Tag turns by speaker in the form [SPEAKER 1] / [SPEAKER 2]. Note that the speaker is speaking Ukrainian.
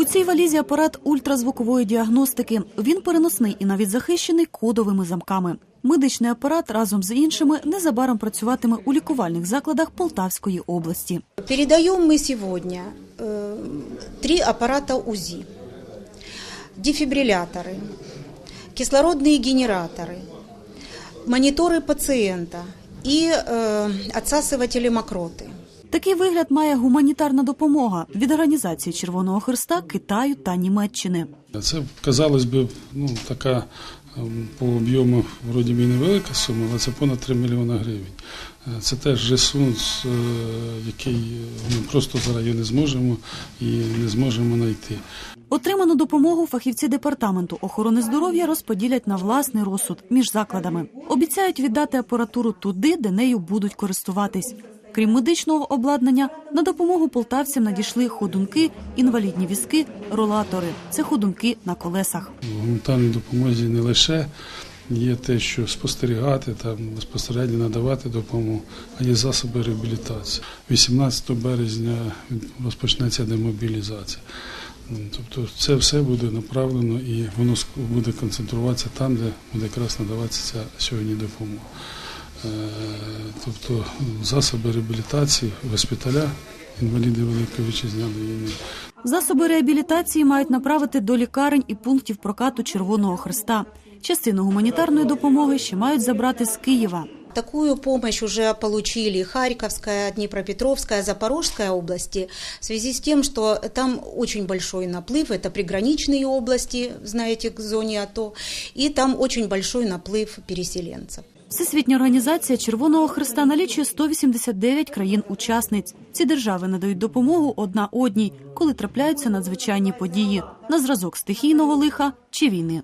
[SPEAKER 1] У цій валізі апарат ультразвукової діагностики. Він переносний і навіть захищений кодовими замками. Медичний апарат разом з іншими незабаром працюватиме у лікувальних закладах Полтавської області.
[SPEAKER 2] Передаем мы сегодня э, три аппарата УЗИ, дефибрилляторы, кислородные генераторы, мониторы пациента и э, отсасыватели мокроты.
[SPEAKER 1] Такий вигляд має гуманітарна допомога від організації Червоного Христа, Китаю та Німеччини.
[SPEAKER 3] Це казалось би, ну така ем, по об'єму вроді би невелика сума, але це понад 3 мільйони гривень. Е, Це теж ресурс, е, який е, ми просто зараз не зможемо і не зможемо знайти.
[SPEAKER 1] Отриману допомогу фахівці департаменту охорони здоров'я розподілять на власний розсуд між закладами. Обіцяють віддати апаратуру туди, де нею будуть користуватись. Крім медичного обладнання, на допомогу полтавцям надійшли ходунки, інвалідні візки, ролатори. Це ходунки на колесах.
[SPEAKER 3] В гуманітарній допомозі не лише є те, що спостерігати та безпосередньо надавати допомогу, а є засоби реабілітації. 18 березня розпочнеться демобілізація. Тобто це все буде направлено і воно буде концентруватися там, де буде якраз надаватися ця сьогодні допомога. Е, Тобто засоби реабілітації, госпіталя, інваліди Великої Вітчизняної війни.
[SPEAKER 1] Засоби реабілітації мають направити до лікарень і пунктів прокату Червоного Христа. Частину гуманітарної допомоги ще мають забрати з Києва.
[SPEAKER 2] Такую помощь уже получили Харьковская, Днепропетровская, Запорожская области в связи с тем, что там очень большой наплыв, это приграничные области, знаете, к зоне АТО, и там очень большой наплыв переселенцев.
[SPEAKER 1] Всесвітня організація Червоного Христа налічує 189 країн-учасниць. Ці держави надають допомогу одна одній, коли трапляються надзвичайні події на зразок стихійного лиха чи війни.